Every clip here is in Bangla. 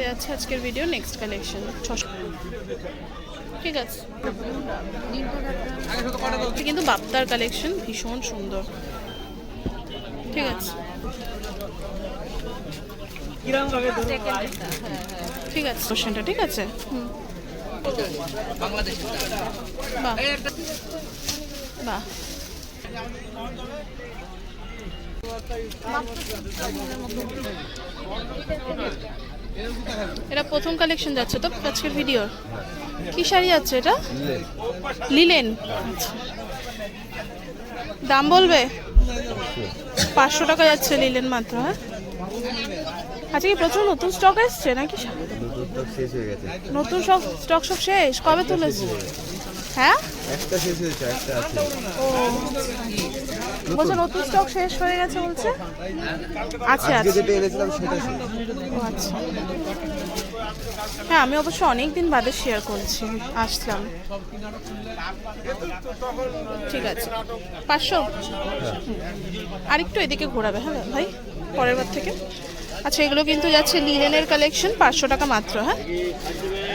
এটা আছে আজকের ভিডিও নেক্সট কালেকশন ছশো ঠিক আছে। কিন্তু বাপ্তার কালেকশন ভীষণ সুন্দর। ঠিক আছে। ঠিক আছে। কোশ্চেনটা ঠিক আছে? হুম। বাহ। বাহ। এটা প্রথম কালেকশন যাচ্ছে তো আজকের ভিডিওর কি শাড়ি যাচ্ছে এটা? লিলেন। দাম বলবে? পাঁচশো টাকা যাচ্ছে লিলেন মাত্র হ্যাঁ? আচ্ছা কি প্রচুর নতুন স্টক এসছে নাকি? নতুন সব স্টক সব শেষ? কবে তুলেছে? হ্যাঁ? একটা শেষ হয়েছে একটা আছে। ও। বলছে নতুন স্টক শেষ হয়ে গেছে বলছে? আচ্ছা আজকে আচ্ছা। যেটা এনেছিলাম সেটা ও আচ্ছা। হ্যাঁ আমি অবশ্য অনেক দিন বাদে শেয়ার করছি আসলাম। ঠিক আছে। পাঁচশো? আর একটু এদিকে ঘোরাবে হ্যাঁ ভাই পরের বার থেকে। আচ্ছা এগুলো কিন্তু যাচ্ছে লিলেনের কালেকশন পাঁচশো টাকা মাত্র হ্যাঁ?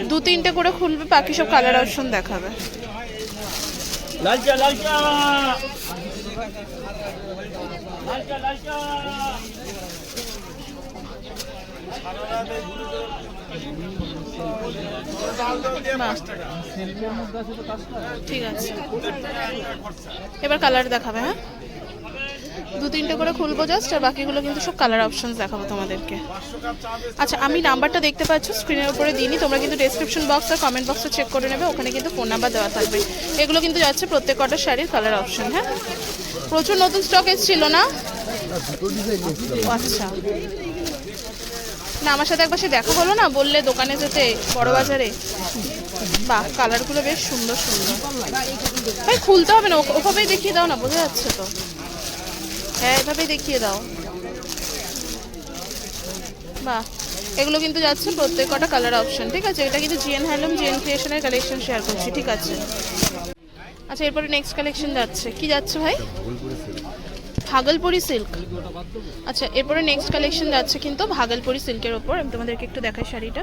দু তিনটে করে খুলবে বাকি সব কালার অপশন দেখাবে। লালচা লালচা! লালচা বাহ। ঠিক আছে। এবার কালার দেখাবে হ্যাঁ? দু তিনটে করে খুলবো জাস্ট আর বাকিগুলো কিন্তু সব কালার অপশন দেখাবো তোমাদেরকে। আচ্ছা আমি নাম্বারটা দেখতে পাচ্ছ স্ক্রিনের উপরে দিইনি, তোমরা কিন্তু ডেসক্রিপশন বক্স আর কমেন্ট বক্সে চেক করে নেবে, ওখানে কিন্তু ফোন নাম্বার দেওয়া থাকবে। এগুলো কিন্তু যাচ্ছে প্রত্যেক কটা শাড়ির কালার অপশন হ্যাঁ? প্রচুর নতুন স্টক এসেছিল না? আচ্ছা। না আমার সাথে একবার সে দেখা হলো না? বললে দোকানে যেতে বড় বাজারে? বাহ কালারগুলো বেশ সুন্দর সুন্দর। ভাই খুলতে হবে না ওভাবেই দেখিয়ে দাও না বোঝা যাচ্ছে তো। হ্যাঁ এভাবেই দেখিয়ে দাও। বাহ এগুলো কিন্তু যাচ্ছে প্রত্যেক কটা কালার অপশন ঠিক আছে? এটা কিন্তু জিএন হ্যান্ডলুম জিএন ক্রিয়েশনের কালেকশন শেয়ার করছি ঠিক আছে? আচ্ছা এরপরে নেক্সট কালেকশন যাচ্ছে। কি যাচ্ছে ভাই? ভাগলপুরি সিল্ক। আচ্ছা এরপরে নেক্সট কালেকশন যাচ্ছে কিন্তু ভাগলপুরি সিল্কের ওপর। আমি তোমাদেরকে একটু দেখাই শাড়িটা।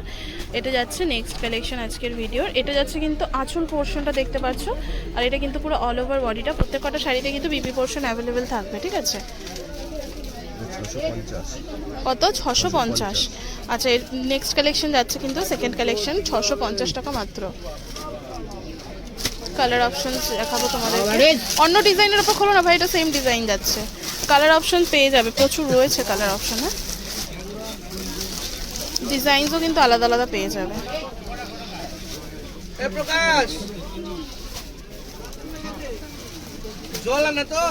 এটা যাচ্ছে নেক্সট কালেকশন আজকের ভিডিওর এটা যাচ্ছে কিন্তু আঁচল পোর্শনটা দেখতে পাচ্ছ। আর এটা কিন্তু পুরো অল ওভার বডিটা প্রত্যেক কটা শাড়িতে কিন্তু বিপি পোর্শন অ্যাভেলেবেল থাকবে, ঠিক আছে? কত? ছশো পঞ্চাশ। আচ্ছা এর নেক্সট কালেকশন যাচ্ছে কিন্তু সেকেন্ড কালেকশন ছশো পঞ্চাশ টাকা মাত্র। কালার অপশন দেখাবো তোমাদের অন্য ডিজাইনের উপর খোলো না ভাই এটা সেম ডিজাইন যাচ্ছে। কালার অপশন পেয়ে যাবে প্রচুর রয়েছে কালার অপশন হ্যাঁ? ডিজাইনসও কিন্তু আলাদা আলাদা পেয়ে যাবে। এ প্রকাশ! জল আনে তো।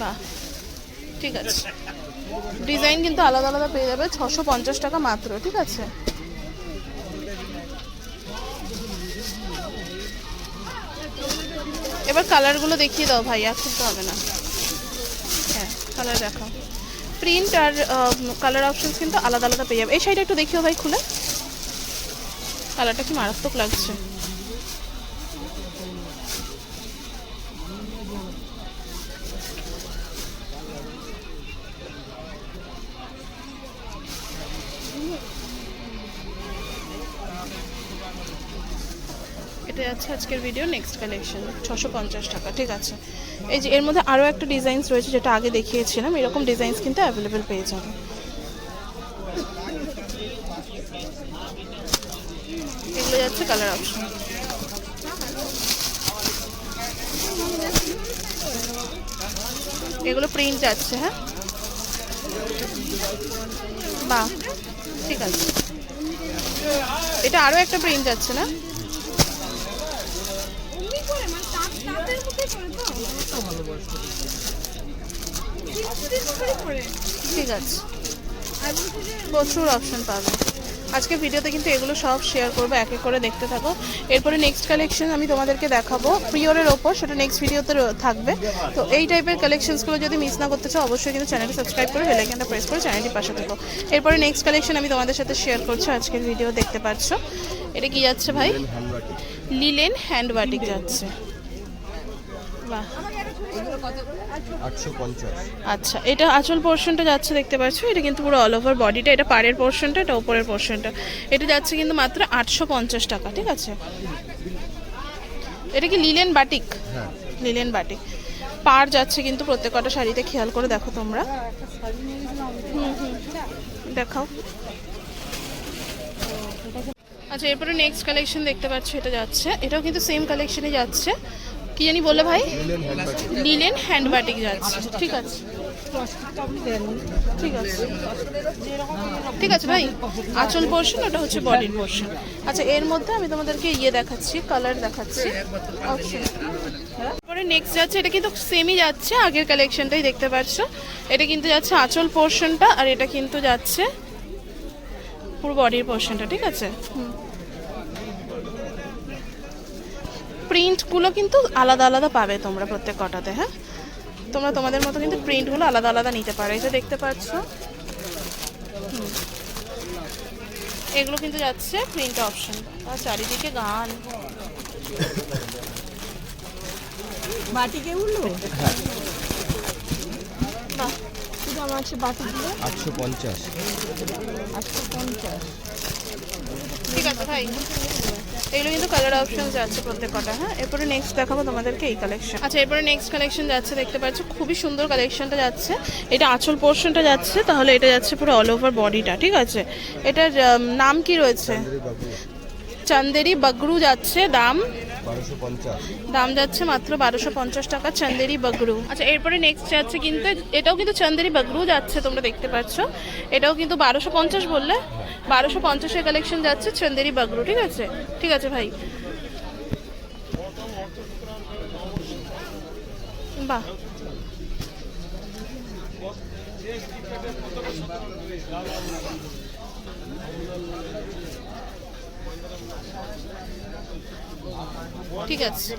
বাহ ঠিক আছে। ডিজাইন কিন্তু আলাদা আলাদা পেয়ে যাবে ছশো পঞ্চাশ টাকা মাত্র ঠিক আছে? এবার কালারগুলো দেখিয়ে দাও ভাই আর খুলতে হবে না। হ্যাঁ কালার দেখাও। প্রিন্ট আর কালার অপশনস কিন্তু আলাদা আলাদা পেয়ে যাবে। এই শাড়িটা একটু দেখিও ভাই খুলে। কালারটা কি মারাত্মক লাগছে। এটা যাচ্ছে আজকের ভিডিও নেক্সট কালেকশন ছশো পঞ্চাশ টাকা, ঠিক আছে? এই যে, এর মধ্যে আরও একটা ডিজাইনস রয়েছে যেটা আগে দেখিয়েছিলাম, এরকম ডিজাইনস কিন্তু অ্যাভেলেবেল পেয়ে যাবে। এগুলো যাচ্ছে কালার অপশন এগুলো প্রিন্ট যাচ্ছে হ্যাঁ? বাহ, ঠিক আছে। এটা আরও একটা প্রিন্ট যাচ্ছে না? ঠিক আছে। প্রচুর অপশন পাবে। আজকে ভিডিওতে কিন্তু এগুলো সব শেয়ার করব, এক এক করে দেখতে থাকো। এরপরে নেক্সট কালেকশন আমি তোমাদেরকে দেখাবো। প্রিয়রের ওপর, সেটা নেক্সট ভিডিওতে থাকবে। তো এই টাইপের কালেকশনসগুলো যদি মিস না করতে চাও, অবশ্যই কিন্তু চ্যানেলটি সাবস্ক্রাইব করে বেলাইকানটা প্রেস করে চ্যানেলটি পাশে থাকো। এরপরে নেক্সট কালেকশন আমি তোমাদের সাথে শেয়ার করছি, আজকের ভিডিও দেখতে পাচ্ছ। এটা কি যাচ্ছে ভাই? লিলেন হ্যান্ড যাচ্ছে। বাহ। আচ্ছা এটা আঁচল পোর্শনটা যাচ্ছে দেখতে পাচ্ছ এটা কিন্তু পুরো অল ওভার বডিটা এটা পাড়ের পোর্শনটা এটা উপরের পোর্শনটা এটা যাচ্ছে কিন্তু মাত্র আটশো পঞ্চাশ টাকা ঠিক আছে? এটা কি লিলেন বাটিক লিলেন বাটিক পার যাচ্ছে কিন্তু প্রত্যেকটা শাড়িতে খেয়াল করে দেখো তোমরা। হুম হুম। দেখাও। আচ্ছা এরপরে নেক্সট কালেকশন দেখতে পাচ্ছ এটা যাচ্ছে। এটাও কিন্তু সেম কালেকশনে যাচ্ছে। কি জানি বলে ভাই? লিলেন হ্যান্ড বাটিক যাচ্ছে। ঠিক আছে। ঠিক আছে। ঠিক আছে ভাই। আঁচল পোর্শন ওটা হচ্ছে বডির পোর্শন আচ্ছা এর মধ্যে আমি তোমাদেরকে ইয়ে দেখাচ্ছি কালার দেখাচ্ছি। তারপরে নেক্সট যাচ্ছে এটা কিন্তু সেমই যাচ্ছে আগের কালেকশনটাই দেখতে পাচ্ছ এটা কিন্তু যাচ্ছে আঁচল পোর্শনটা আর এটা কিন্তু যাচ্ছে পুরো বডির পোর্শনটা ঠিক আছে? প্রিন্টগুলো কিন্তু আলাদা আলাদা পাবে তোমরা প্রত্যেক কটাতে হ্যাঁ? তোমরা তোমাদের মতো কিন্তু প্রিন্টগুলো আলাদা আলাদা নিতে পারো। এই যে দেখতে পাচ্ছ। হুম। এগুলো কিন্তু যাচ্ছে প্রিন্ট অপশন আর চারিদিকে গান। বাটিকে উঠল বাহ। কি দাম আছে বাটিগুলো? আটশো পঞ্চাশ। আটশো পঞ্চাশ। ঠিক আছে ভাই। এগুলো কিন্তু কালার অপশন যাচ্ছে প্রত্যেক কটা হ্যাঁ? এরপরে নেক্সট দেখাবো তোমাদেরকে এই কালেকশন আচ্ছা এরপরে নেক্সট কালেকশন যাচ্ছে দেখতে পাচ্ছ খুবই সুন্দর কালেকশনটা যাচ্ছে। এটা আঁচল পোর্শনটা যাচ্ছে তাহলে এটা যাচ্ছে পুরো অল ওভার বডিটা ঠিক আছে? এটার নাম কি রয়েছে? চান্দেরি বগরু যাচ্ছে দাম দাম যাচ্ছে মাত্র বারোশো পঞ্চাশ টাকা চান্দেরি বগরু। আচ্ছা এরপরে নেক্সট যাচ্ছে কিন্তু, এটাও কিন্তু চান্দেরি বগরু যাচ্ছে, তোমরা দেখতে পাচ্ছ। এটাও কিন্তু বারোশো পঞ্চাশ বললে, বারোশো পঞ্চাশের কালেকশন যাচ্ছে চান্দেরি বগরু, ঠিক আছে? ঠিক আছে ভাই। বাহ। ঠিক আছে।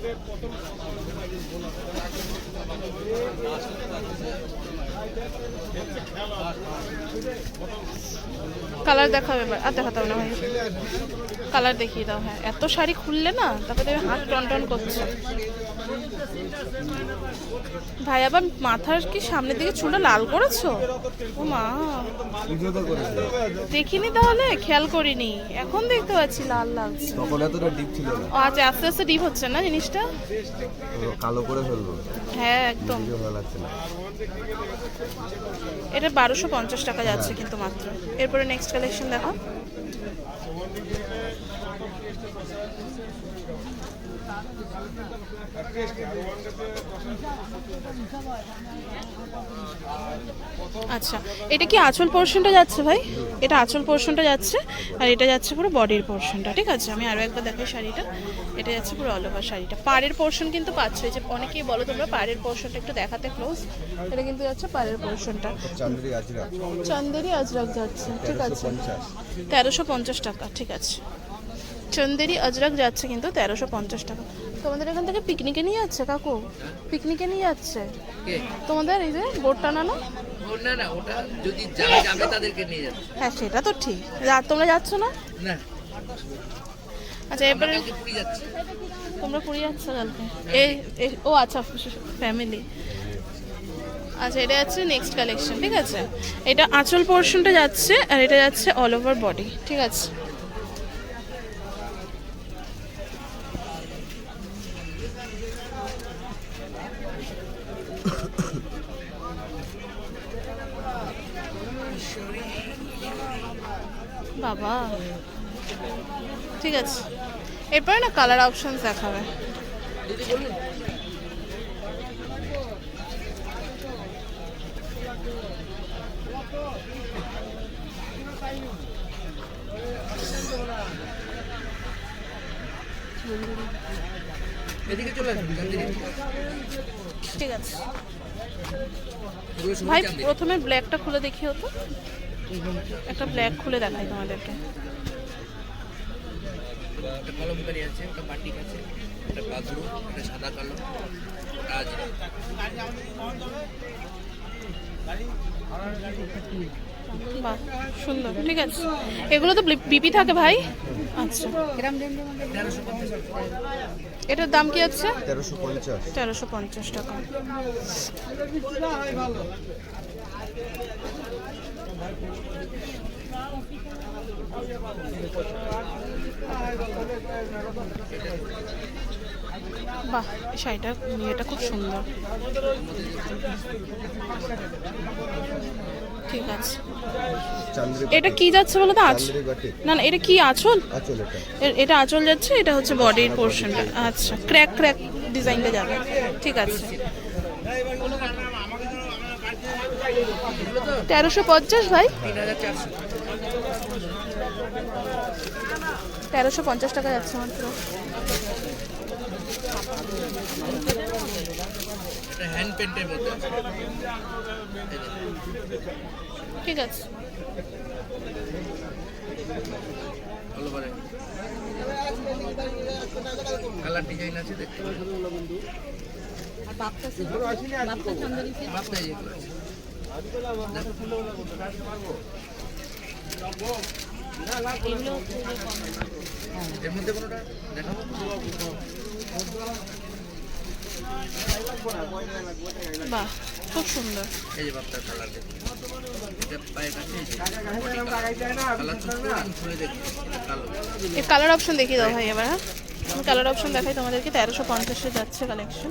কালার দেখাও এবার। আর দেখাতে হবে না ভাই। কালার দেখিয়ে দাও হ্যাঁ। এত শাড়ি খুললে না, তারপরে দেখবে হাত টন টন করছে। ভাই আবার মাথার কি সামনের দিকে চুলটা লাল করেছ? ও মা। তো দেখিনি তাহলে? খেয়াল করিনি। এখন দেখতে পাচ্ছি লাল লাগছে তখন এতটা ডিপ ছিল না। ও আচ্ছা আস্তে আস্তে ডিপ হচ্ছে না জিনিসটা? কালো করে ফেলব। হ্যাঁ একদম। এটা বারোশো পঞ্চাশ টাকা যাচ্ছে কিন্তু মাত্র। এরপরে নেক্সট কালেকশন দেখো আচ্ছা এটা কি আঁচল পোর্শনটা যাচ্ছে ভাই? এটা আঁচল পোর্শনটা যাচ্ছে আর এটা যাচ্ছে পুরো বডির পোর্শনটা ঠিক আছে? আমি আরও একবার দেখাই শাড়িটা। এটা যাচ্ছে পুরো অল ওভার শাড়িটা। পাড়ের পোর্শন কিন্তু পাচ্ছ এই যে অনেকেই বলো তোমরা পাড়ের পোর্শনটা একটু দেখাতে ক্লোজ এটা কিন্তু যাচ্ছে পাড়ের পোর্শনটা চান্দ্রি আজরা চন্দেরি আজরাক যাচ্ছে ঠিক আছে? তেরোশো পঞ্চাশ টাকা ঠিক আছে। চন্দেরি আজরাক যাচ্ছে কিন্তু তেরোশো পঞ্চাশ টাকা। তোমাদের এখান থেকে পিকনিকে নিয়ে যাচ্ছে কাকু? পিকনিকে নিয়ে যাচ্ছে? তোমাদের এই যে বোট টানানো? না না ওটা যদি যাবে তাদেরকে নিয়ে যাবে। হ্যাঁ সেটা তো ঠিক। তোমরা যাচ্ছ না? না। আচ্ছা এবারে তোমরা পুরী যাচ্ছ কালকে? এই এই- ও আচ্ছা ফ্যামিলি আচ্ছা এটা যাচ্ছে নেক্সট কালেকশন ঠিক আছে? এটা আঁচল পোর্শনটা যাচ্ছে আর এটা যাচ্ছে অল ওভার বডি ঠিক আছে? বাবা ঠিক আছে। এরপরে না কালার অপশনস দেখাবে। ঠিক আছে। ভাই প্রথমে ব্ল্যাকটা খুলে দেখিও তো একটা ব্ল্যাক খুলে দেখাই তোমাদেরকে। একটা কলমকারি আছে একটা বাটিক আছে একটা বাগরু একটা সাদা কালো একটা আজরা। বাহ সুন্দর। ঠিক আছে। এগুলো তো বিপি থাকে ভাই? আচ্ছা। এটার দাম কি আছে? তেরোশো পঞ্চাশ। তেরোশো পঞ্চাশ টাকা। বাহ এই শাড়িটার ইয়েটা খুব সুন্দর। ঠিক আছে। এটা কি যাচ্ছে বলো তো? আঁচ চান্দ্রি বাটিক না না এটা কি আঁচল? এটা। আঁচল যাচ্ছে এটা হচ্ছে বডির পোর্শনটা আচ্ছা ক্র্যাক ক্র্যাক ডিজাইনটা যাবে। ঠিক আছে। তেরোশো পঞ্চাশ ভাই? তিন হাজার চারশো তেরোশো পঞ্চাশ টাকা যাচ্ছে মাত্র। হ্যান্ড পেন্টের মধ্যে ঠিক আছে। ভালো কালার ডিজাইন আছে দেখতে এর মধ্যে কোনোটা দেখাবো বাহ খুব সুন্দর এই যে। বাপ্তার কালার অপশন দেখিয়ে দাও ভাই এবার হ্যাঁ? কালার অপশন দেখাই তোমাদেরকে তেরোশো পঞ্চাশে যাচ্ছে কালেকশন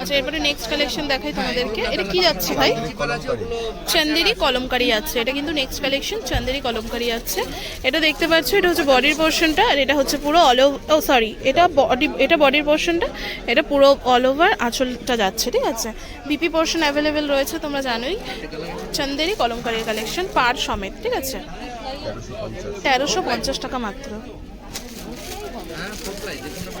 আচ্ছা এরপরে নেক্সট কালেকশন দেখাই তোমাদেরকে। এটা কি যাচ্ছে ভাই? চন্দেরি কলমকারি আছে। এটা কিন্তু নেক্সট কালেকশন চন্দেরি কলমকারি আছে। এটা দেখতে পাচ্ছ, এটা হচ্ছে বডির পোর্শনটা আর এটা হচ্ছে পুরো অল ও সরি এটা বডি এটা বডির পোর্শনটা এটা পুরো অল ওভার আঁচলটা যাচ্ছে, ঠিক আছে? বিপি পোর্শন অ্যাভেলেবেল রয়েছে, তোমরা জানোই। চন্দেরি কলমকারির কালেকশন পার সমেত, ঠিক আছে? তেরোশো পঞ্চাশ টাকা মাত্র হ্যাঁ পোকলাই দেখুন না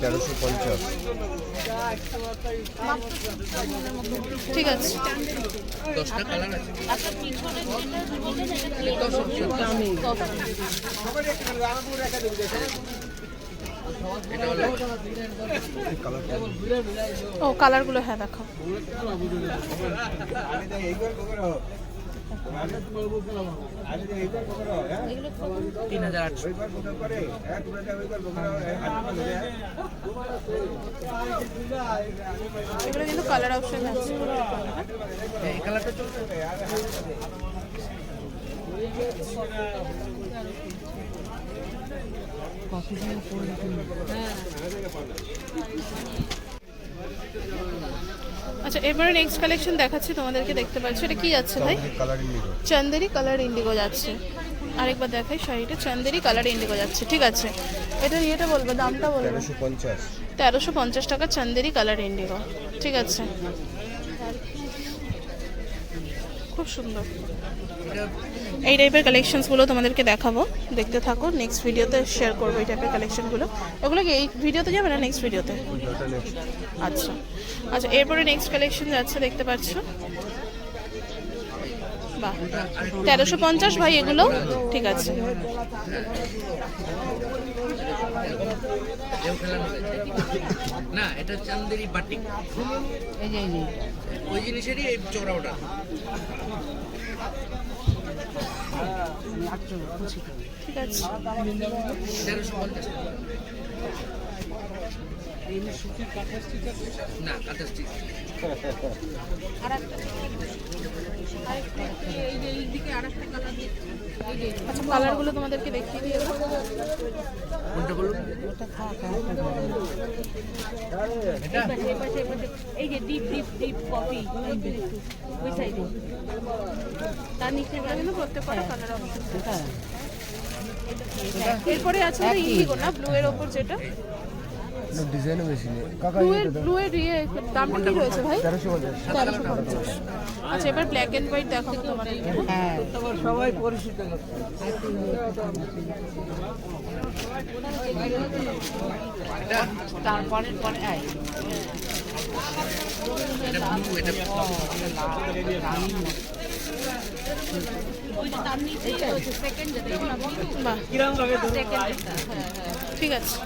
তেরোশো পঞ্চাশ ঠিক আছে। দশটা কালার আছে। হলো কালারটা ও কালারগুলো হ্যাঁ দেখো তিন হাজার আটশো এগুলো কিন্তু কালার অপশন আছে। হ্যাঁ, এই কালারটা চলবে। আচ্ছা এরপরে নেক্সট কালেকশন দেখাচ্ছি তোমাদেরকে দেখতে পাচ্ছ। এটা কি যাচ্ছে ভাই? চান্দ্রি কালার ইন্ডিগো যাচ্ছে। আরেকবার দেখাই শাড়িটা চন্দেরি কালার ইন্ডিগো যাচ্ছে ঠিক আছে? এটা ইয়েটা বলবে দামটা বলবে? তেরোশো পঞ্চাশ। টাকা চন্দেরি কালার ইন্ডিগো ঠিক আছে? খুব সুন্দর। এই টাইপের কালেকশনসগুলো তোমাদেরকে দেখাবো। দেখতে থাকো নেক্সট ভিডিওতে শেয়ার করব এই টাইপের কালেকশনগুলো ওগুলো কি এই ভিডিওতে যাবে না নেক্সট ভিডিওতে আচ্ছা। আচ্ছা এরপরে নেক্সট কালেকশন যাচ্ছে দেখতে পাচ্ছ। বাহ তেরোশো পঞ্চাশ ভাই এগুলো? ঠিক আছে। না এটা চান্দেরি বাটিক ওই জিনিসেরই এই ঠিক আছে। না কাঁথা স্টিচ আচ্ছা কালারগুলো তোমাদেরকে দেখিয়ে। কোনটা বলুন? এই যে ডিপ ডিপ ডিপ কফি ওই সাইডে তার নিচে কালার অপশন এরপরে আছে ইন্ডিগো না? ব্লু এর ওপর যেটা? ডিজাইনও বেশি নেই। কাকা ব্লু এর ইয়ে দামটা কি রয়েছে ভাই? তেরোশো পঞ্চাশ। আচ্ছা এবার ব্ল্যাক এন্ড হোয়াইট দেখাবো তোমাদেরকে সবাই পরিচিত তারপরে পরে সেকেন্ড যেটা। হ্যাঁ হ্যাঁ। ঠিক আছে।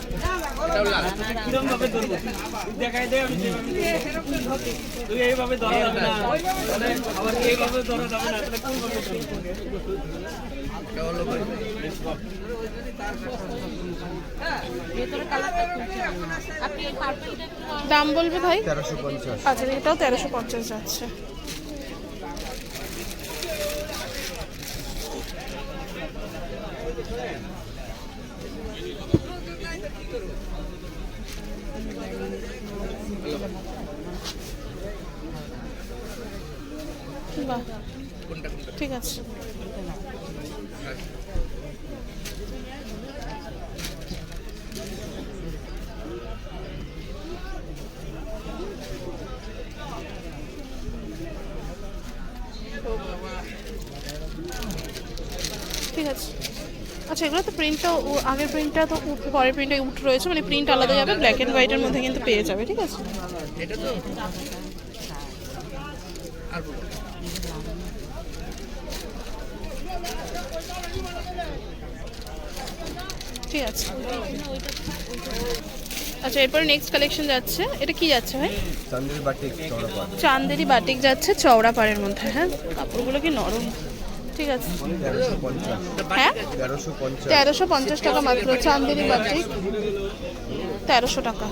দাম বলবে ভাই? তেরোশো পঞ্চাশ। আচ্ছা এটাও তেরোশো পঞ্চাশ যাচ্ছে। বাহ ঠিক আছে। ঠিক আছে। আচ্ছা এগুলো তো প্রিন্টটা আগের প্রিন্টটা তো উঠ- পরের প্রিন্টে উঠ রয়েছে মানে প্রিন্ট আলাদা যাবে ব্ল্যাক অ্যান্ড হোয়াইটের মধ্যে কিন্তু পেয়ে যাবে ঠিক আছে? এটা তো আর ঠিক আছে। আচ্ছা এরপরে নেক্সট কালেকশন যাচ্ছে এটা কি যাচ্ছে ভাই? চান্দের বাটি চড়া পাট চান্দেরি বাটিক যাচ্ছে চওড়া পাড়ের মধ্যে হ্যাঁ? কাপড়গুলো কি নরম? ঠিক আছে। তেরোশো পঞ্চাশ। হ্যাঁ? তেরোশো পঞ্চাশ। টাকা মাত্র চান্দেরি বাটিক তেরোশো টাকা।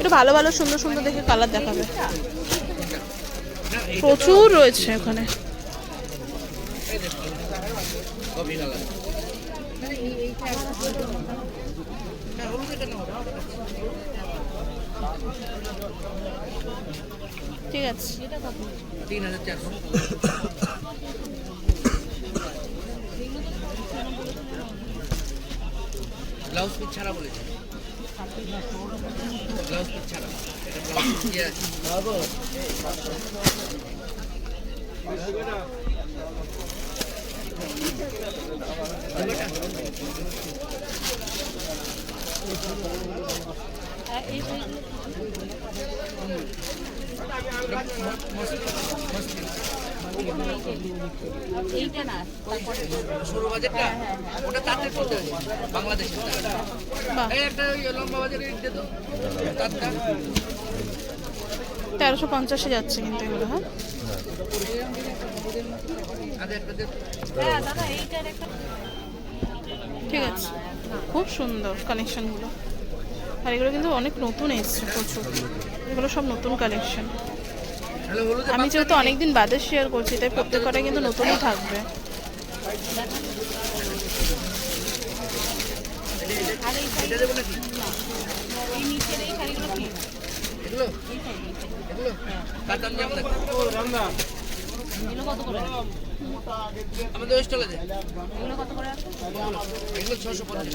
এটা ভালো ভালো সুন্দর সুন্দর দেখে কালার দেখাবে। প্রচুর রয়েছে ওখানে ঠিক আছে। তিন হাজার চারশো ব্লাউজ পিস ছাড়া বলেছে। ব্লাউজ পিস ছাড়া। এটা ব্লাউজ পিস দিয়ে আছে। এইটা না সরু বাজারটা? ওটা তাঁতের মধ্যে বাংলাদেশের একটা লম্বা বাজারে তো তাঁতটা। তেরোশো পঞ্চাশে যাচ্ছে কিন্তু এগুলো হ্যাঁ? ঠিক আছে। খুব সুন্দর কালেকশনগুলো আর এগুলো কিন্তু অনেক নতুন এসছে প্রচুর। এগুলো সব নতুন কালেকশন আমি যেহেতু অনেকদিন বাদে শেয়ার করছি তাই প্রত্যেকটা কিন্তু নতুনই থাকবে। আমাদের ওই স্টলে দেয় এগুলো? কত করে? আছে? এগুলো ছশো পঞ্চাশ।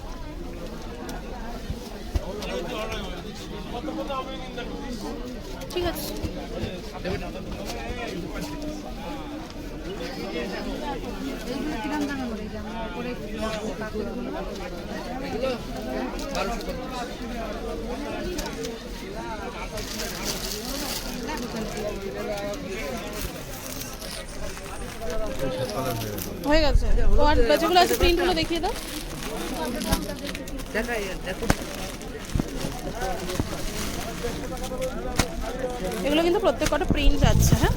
ঠিক আছে। হয়ে গেছে। আর যেগুলো আছে প্রিন্টগুলো দেখিয়ে দাও। দেখাই দেখো। এগুলো কিন্তু প্রত্যেক কটা প্রিন্ট যাচ্ছে হ্যাঁ?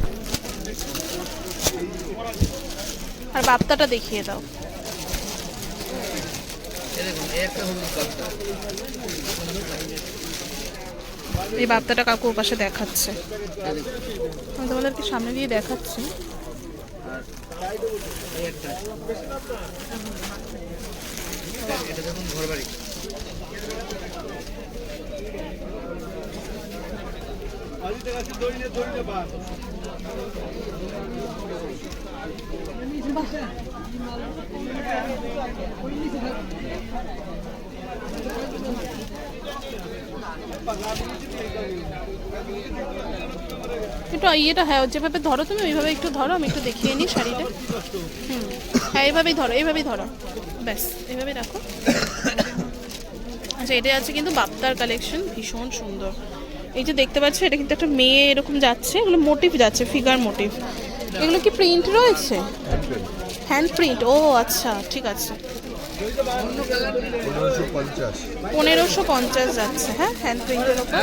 আর বাপ্তাটা দেখিয়ে দাও। এই বাপ্তাটা কাকু পাশে দেখাচ্ছে। আমি তোমাদেরকে সামনে দিয়ে দেখাচ্ছি। এটা দেখুন একটু ইয়েটা হ্যাঁ যেভাবে ধরো তুমি, ওইভাবে একটু ধরো, আমি একটু দেখিয়ে নিই শাড়িটা। হুম। হ্যাঁ এইভাবেই ধরো এইভাবেই ধরো। ব্যাস এইভাবেই রাখো। আচ্ছা এটা আছে কিন্তু বাপ্তার কালেকশন, ভীষণ সুন্দর। এই যে দেখতে পাচ্ছ, এটা কিন্তু একটা মেয়ে এরকম যাচ্ছে, এগুলো মোটিভ যাচ্ছে ফিগার মোটিভ এগুলো কি প্রিন্ট রয়েছে? হ্যান্ড প্রিন্ট ও আচ্ছা ঠিক আছে। পনেরোশো পঞ্চাশ যাচ্ছে হ্যাঁ হ্যান্ড প্রিন্টের ওপর।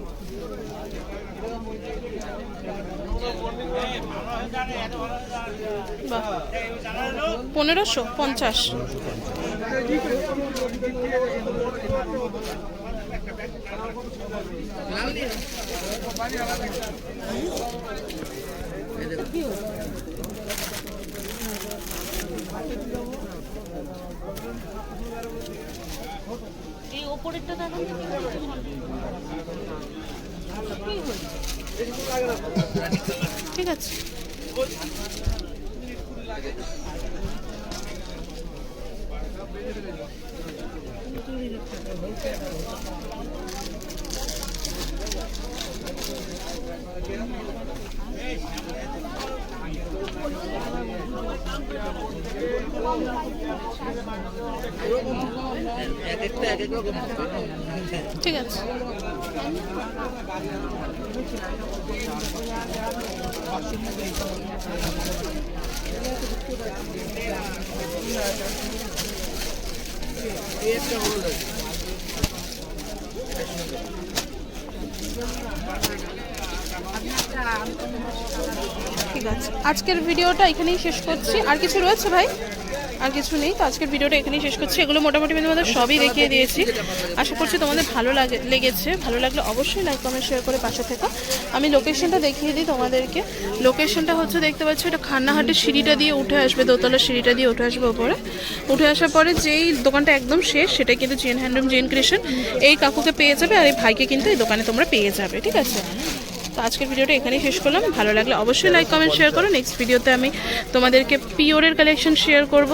পনেরোশো পঞ্চাশ। লাল দিয়ে এই ওপরেরটা দাদা ঠিক আছে এক একটা এক এক রকম ঠিক আছে। ঠিক আছে। আজকের ভিডিওটা এখানেই শেষ করছি। আর কিছু রয়েছে ভাই? আর কিছু নেই। তো আজকের ভিডিওটা এখানেই শেষ করছি। এগুলো মোটামুটি আমি তোমাদের সবই দেখিয়ে দিয়েছি। আশা করছি তোমাদের ভালো লাগে, লেগেছে। ভালো লাগলে অবশ্যই লাইক কমেন্ট শেয়ার করে পাশে থেকো। আমি লোকেশনটা দেখিয়ে দিই তোমাদেরকে। লোকেশনটা হচ্ছে দেখতে পাচ্ছ, এটা খান্নাহাটের সিঁড়িটা দিয়ে উঠে আসবে, দোতলার সিঁড়িটা দিয়ে উঠে আসবে ওপরে। উঠে আসার পরে যেই দোকানটা একদম শেষ, সেটা কিন্তু জেন হ্যান্ডলুম জেন ক্রিয়েশন এই কাকুকে পেয়ে যাবে আর এই ভাইকে কিন্তু এই দোকানে তোমরা পেয়ে যাবে, ঠিক আছে? আজকের ভিডিওটা এখানেই শেষ করলাম। ভালো লাগলে অবশ্যই লাইক কমেন্ট শেয়ার করো। নেক্সট ভিডিওতে আমি তোমাদেরকে পিওরের কালেকশন শেয়ার করব।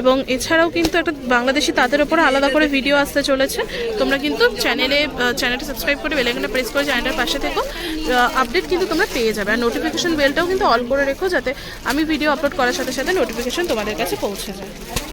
এবং এছাড়াও কিন্তু একটা বাংলাদেশি তাদের ওপরে আলাদা করে ভিডিও আসতে চলেছে। তোমরা কিন্তু চ্যানেলে চ্যানেলটা সাবস্ক্রাইব করে বেলাইকনটা প্রেস করে চ্যানেলটার পাশে থেকো। আপডেট কিন্তু তোমরা পেয়ে যাবে। আর নোটিফিকেশন বেলটাও কিন্তু অল করে রেখো যাতে আমি ভিডিও আপলোড করার সাথে সাথে নোটিফিকেশন তোমাদের কাছে পৌঁছে যায়।